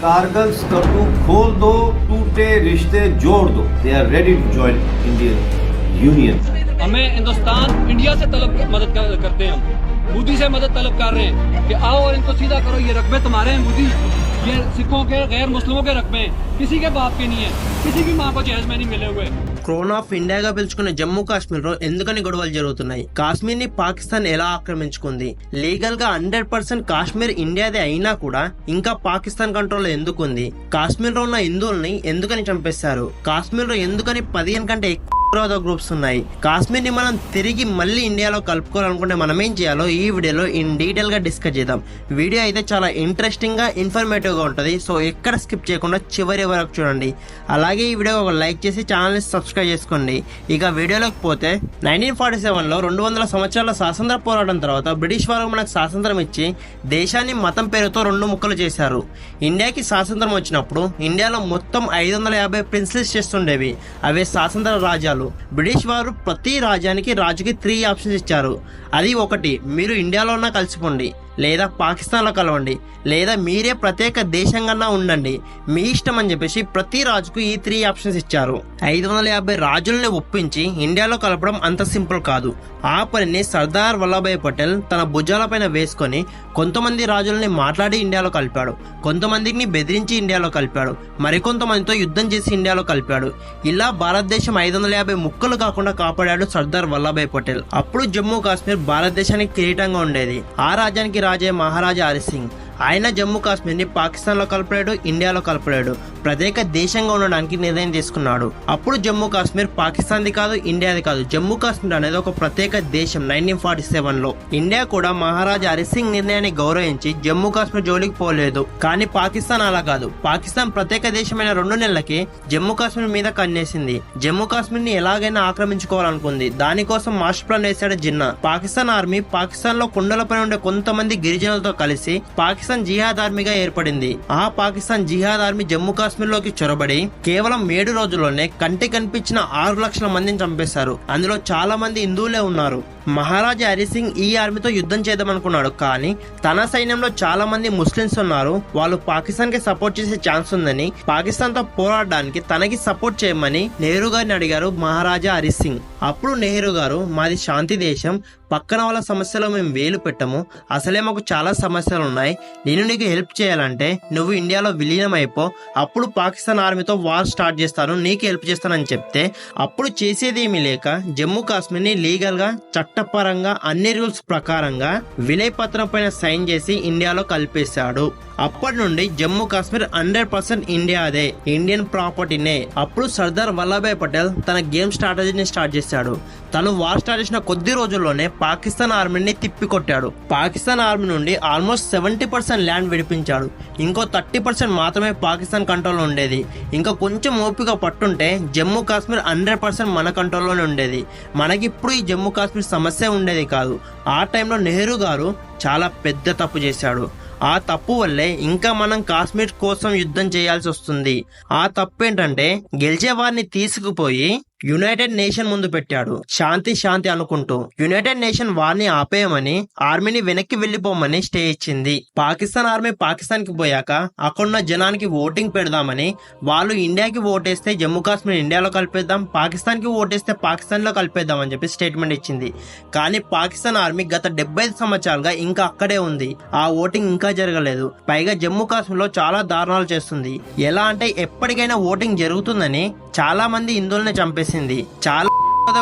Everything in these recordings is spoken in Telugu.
कारगिल स्कर्टू खोल दो टूटे रिश्ते जोड़ दो। They are ready to join Indian union हमें हिंदुस्तान इंडिया से तलब मदद कर, करते हैं हम। मोदी से मदद तलब कर रहे हैं कि आओ और इनको सीधा करो ये रकबे तुम्हारे हैं मोदी। ये सिखों के गैर मुस्लिमों के रकबे हैं किसी के बाप के नहीं है किसी भी माँ को जहेज में नहीं मिले हुए క్రోన్ ఆఫ్ ఇండియాగా పిలుచుకునే జమ్మూ కాశ్మీర్ లో ఎందుకని గొడవలు జరుగుతున్నాయి కాశ్మీర్ ని పాకిస్తాన్ ఎలా ఆక్రమించుకుంది లీగల్ గా హండ్రెడ్ పర్సెంట్ కాశ్మీర్ ఇండియాదే అయినా కూడా ఇంకా పాకిస్తాన్ కంట్రోల్ ఎందుకు ఉంది కాశ్మీర్ లో ఉన్న హిందువుల్ని ఎందుకని చంపేశారు కాశ్మీర్ లో ఎందుకని పదిహేను కంటే ఎక్కువ ఉగ్రవాద గ్రూప్స్ ఉన్నాయి. కాశ్మీర్ని మనం తిరిగి మళ్ళీ ఇండియాలో కలుపుకోవాలనుకుంటే మనం ఏం చేయాలో ఈ వీడియోలో ఇన్ డీటెయిల్గా డిస్కస్ చేద్దాం. వీడియో అయితే చాలా ఇంట్రెస్టింగ్గా ఇన్ఫర్మేటివ్గా ఉంటుంది. సో ఎక్కడ స్కిప్ చేయకుండా చివరి వరకు చూడండి. అలాగే ఈ వీడియో ఒక లైక్ చేసి ఛానల్ని సబ్స్క్రైబ్ చేసుకోండి. ఇక వీడియోలోకి పోతే నైన్టీన్ ఫార్టీ సెవెన్లో రెండు వందల సంవత్సరాల స్వాతంత్ర పోరాటం తర్వాత బ్రిటిష్ వారు మనకు స్వాతంత్రం ఇచ్చి దేశాన్ని మతం పేరుతో రెండు ముక్కలు చేశారు. ఇండియాకి స్వాతంత్రం వచ్చినప్పుడు ఇండియాలో మొత్తం ఐదు వందల యాభై ప్రిన్సెస్ చేస్తుండేవి. అవే స్వాతంత్ర రాజ్యాలు. బ్రిటిష్ వారు ప్రతి రాజ్యానికి రాజుకి త్రీ ఆప్షన్స్ ఇచ్చారు. అది ఒకటి మీరు ఇండియాలో ఉన్న కలిసిపోండి. లేదా పాకిస్తాన్లో కలవండి లేదా మీరే ప్రత్యేక దేశంగా ఉండండి. మీ ఇష్టం అని చెప్పేసి ప్రతి రాజుకు ఈ త్రీ ఆప్షన్స్ ఇచ్చారు. ఐదు వందల యాభై రాజుల్ని ఒప్పించి ఇండియాలో కలపడం అంత సింపుల్ కాదు. ఆ పనిని సర్దార్ వల్లభాయ్ పటేల్ తన భుజాలపైన వేసుకొని కొంతమంది రాజులని మాట్లాడి ఇండియాలో కలిపాడు. కొంతమందిని బెదిరించి ఇండియాలో కలిపాడు. మరికొంతమందితో యుద్ధం చేసి ఇండియాలో కలిపాడు. ఇలా భారతదేశం ఐదు వందల యాభై ముక్కలు కాకుండా కాపాడాడు సర్దార్ వల్లభాయ్ పటేల్. అప్పుడు జమ్మూ కాశ్మీర్ భారతదేశానికి కిరీటంగా ఉండేది. ఆ రాజ్యానికి राजे महाराजा हरि सिंह ఆయన జమ్మూ కాశ్మీర్ని పాకిస్తాన్లో కలపలేడు ఇండియాలో కలపలేడు. ప్రత్యేక దేశంగా ఉండడానికి నిర్ణయం తీసుకున్నాడు. అప్పుడు జమ్మూ కాశ్మీర్ పాకిస్తాన్ది కాదు ఇండియాది కాదు. జమ్మూ కాశ్మీర్ అనేది ఒక ప్రత్యేక దేశం నైన్టీన్ ఫార్టీ సెవెన్లో ఇండియా కూడా మహారాజా హరి సింగ్ నిర్ణయాన్ని గౌరవించి జమ్మూ కాశ్మీర్ జోలికి పోలేదు. కానీ పాకిస్తాన్ అలా కాదు. పాకిస్తాన్ ప్రత్యేక దేశమైన రెండు నెలలకి జమ్మూ కాశ్మీర్ మీద కన్నేసింది. జమ్మూ కాశ్మీర్ని ఎలాగైనా ఆక్రమించుకోవాలనుకుంది. దానికోసం మాస్టర్ ప్లాన్ వేశాడు జిన్నా. పాకిస్తాన్ ఆర్మీ పాకిస్తాన్లో కుండలపై ఉండే కొంతమంది గిరిజనులతో కలిసి పాకిస్తాన్ జిహాద్ ఆర్మీగా ఏర్పడింది. ఆ పాకిస్తాన్ జిహాద్ ఆర్మీ జమ్మూ కాశ్మీర్లోకి చొరబడి కేవలం ఏడు రోజుల్లోనే కంటి కనిపించిన ఆరు లక్షల మందిని చంపేశారు. అందులో చాలా మంది హిందువులే ఉన్నారు. మహారాజా హరి సింగ్ ఈ ఆర్మీతో యుద్ధం చేద్దామనుకున్నాడు కానీ తన సైన్యంలో చాలా మంది ముస్లిమ్స్ ఉన్నారు. వాళ్ళు పాకిస్తాన్కి సపోర్ట్ చేసే ఛాన్స్ ఉందని పాకిస్తాన్తో పోరాడడానికి తనకి సపోర్ట్ చేయమని నెహ్రూ గారిని అడిగారు మహారాజా హరి సింగ్ అప్పుడు నెహ్రూ గారు మాది శాంతి దేశం పక్కన వాళ్ళ సమస్యలో మేము వేలు పెట్టము అసలే మాకు చాలా సమస్యలు ఉన్నాయి నేను నీకు హెల్ప్ చేయాలంటే నువ్వు ఇండియాలో విలీనం అయిపో అప్పుడు పాకిస్తాన్ ఆర్మీతో వార్ స్టార్ట్ చేస్తాను నీకు హెల్ప్ చేస్తానని చెప్తే అప్పుడు చేసేది ఏమీ లేక జమ్మూ కాశ్మీర్ని లీగల్గా చట్టపరంగా అన్ని రూల్స్ ప్రకారంగా విలేపత్రం పైన సైన్ చేసి ఇండియాలో కలిపేశాడు. అప్పటి నుండి Jammu Kashmir hundred percent India అదే. ఇండియన్ ప్రాపర్టీనే. అప్పుడు సర్దార్ వల్లభాయ్ పటేల్ తన గేమ్ స్ట్రాటజీని స్టార్ట్ చేశాడు. తను వార్ స్టార్ట్ చేసిన కొద్ది రోజుల్లోనే పాకిస్తాన్ ఆర్మీని తిప్పికొట్టాడు. పాకిస్తాన్ ఆర్మీ నుండి ఆల్మోస్ట్ సెవెంటీ పర్సెంట్ ల్యాండ్ విడిపించాడు. ఇంకో థర్టీ పర్సెంట్ మాత్రమే పాకిస్తాన్ కంట్రోల్లో ఉండేది. ఇంకా కొంచెం ఓపిక పట్టుంటే జమ్మూ కాశ్మీర్ హండ్రెడ్ పర్సెంట్ మన కంట్రోల్లోనే ఉండేది. మనకిప్పుడు ఈ జమ్మూ కాశ్మీర్ సమస్య ఉండేది కాదు. ఆ టైంలో నెహ్రూ గారు చాలా పెద్ద తప్పు చేశాడు. ఆ తప్పు వల్లే ఇంకా మనం కాశ్మీర్ కోసం యుద్ధం చేయాల్సి వస్తుంది. ఆ తప్పు ఏంటంటే గెలిచేవారిని తీసుకుపోయి యునైటెడ్ నేషన్ ముందు పెట్టాడు. శాంతి శాంతి అనుకుంటూ. యునైటెడ్ నేషన్ వారిని ఆపేయమని ఆర్మీని వెనక్కి వెళ్ళిపోమని స్టే ఇచ్చింది. పాకిస్తాన్ ఆర్మీ పాకిస్తాన్కి పోయాక అక్కడున్న జనానికి ఓటింగ్ పెడదామని వాళ్ళు ఇండియాకి ఓటేస్తే జమ్మూ కాశ్మీర్ ఇండియాలో కలిపేద్దాం పాకిస్తాన్కి ఓటేస్తే పాకిస్తాన్లో కలిపేద్దాం అని చెప్పి స్టేట్మెంట్ ఇచ్చింది. కానీ పాకిస్తాన్ ఆర్మీ గత డెబ్బై ఐదు సంవత్సరాలుగా ఇంకా అక్కడే ఉంది. ఆ ఓటింగ్ ఇంకా జరగలేదు. పైగా జమ్మూ కాశ్మీర్లో చాలా దారుణాలు చేస్తుంది. ఎలా అంటే ఎప్పటికైనా ఓటింగ్ జరుగుతుందని చాలా మంది హిందువుల్ని చేసింది. చాలా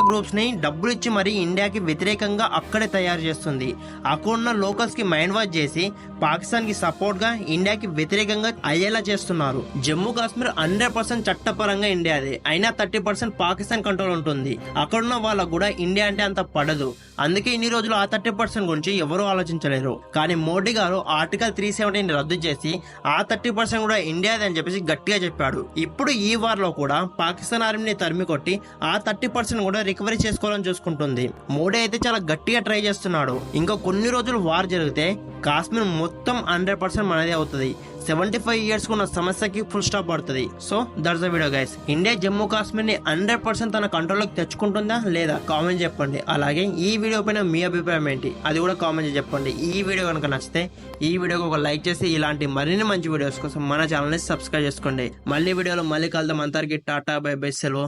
గ్రూప్స్ని డబ్బులు ఇచ్చి మరీ ఇండియాకి వ్యతిరేకంగా అక్కడే తయారు చేస్తుంది. అక్కడున్న లోకల్స్కి మైండ్ వాష్ చేసి పాకిస్తాన్కి సపోర్ట్గా ఇండియాకి వ్యతిరేకంగా అయ్యేలా చేస్తున్నారు. జమ్మూ కాశ్మీర్ హండ్రెడ్ పర్సెంట్ చట్టపరంగా ఇండియాదే. అయినా థర్టీ పర్సెంట్ పాకిస్తాన్ కంట్రోల్ ఉంటుంది. అక్కడున్న వాళ్ళకు కూడా ఇండియా అంటే అంత పడదు. అందుకే ఇన్ని రోజులు ఆ థర్టీ పర్సెంట్ గురించి ఎవరూ ఆలోచించలేరు. కానీ మోడీ గారు ఆర్టికల్ త్రీ సెవెంటీని రద్దు చేసి ఆ థర్టీ పర్సెంట్ కూడా ఇండియాదే అని చెప్పేసి గట్టిగా చెప్పాడు. ఇప్పుడు ఈ వార్లో కూడా పాకిస్తాన్ ఆర్మీని తరిమి కొట్టి ఆ థర్టీ పర్సెంట్ కూడా రికవరీ చేసుకోవాలని చూసుకుంటుంది. మోడీ అయితే చాలా గట్టిగా ట్రై చేస్తున్నాడు. ఇంకా కొన్ని రోజులు వార్ జరిగితే కాశ్మీర్ మొత్తం హండ్రెడ్ పర్సెంట్ మనదే అవుతుంది. సెవెంటీ ఫైవ్ ఇయర్స్ ఉన్న సమస్యకి ఫుల్ స్టాప్ పడుతుంది. So that's the video guys India Jammu కాశ్మీర్ని hundred percent తన కంట్రోల్లోకి తెచ్చుకుంటుందా లేదా కామెంట్ చెప్పండి. అలాగే ఈ వీడియో పైన మీ అభిప్రాయం ఏంటి? అది కూడా కామెంట్ చెప్పండి. ఈ వీడియో కనుక నచ్చితే ఈ వీడియోకి ఒక లైక్ చేసి ఇలాంటి మరిన్ని మంచి వీడియోస్ కోసం మన ఛానల్ని సబ్స్క్రైబ్ చేసుకోండి. మళ్ళీ వీడియోలో మళ్ళీ కలుద్దాం. అంతరికి టాటా బై బై సెలవు.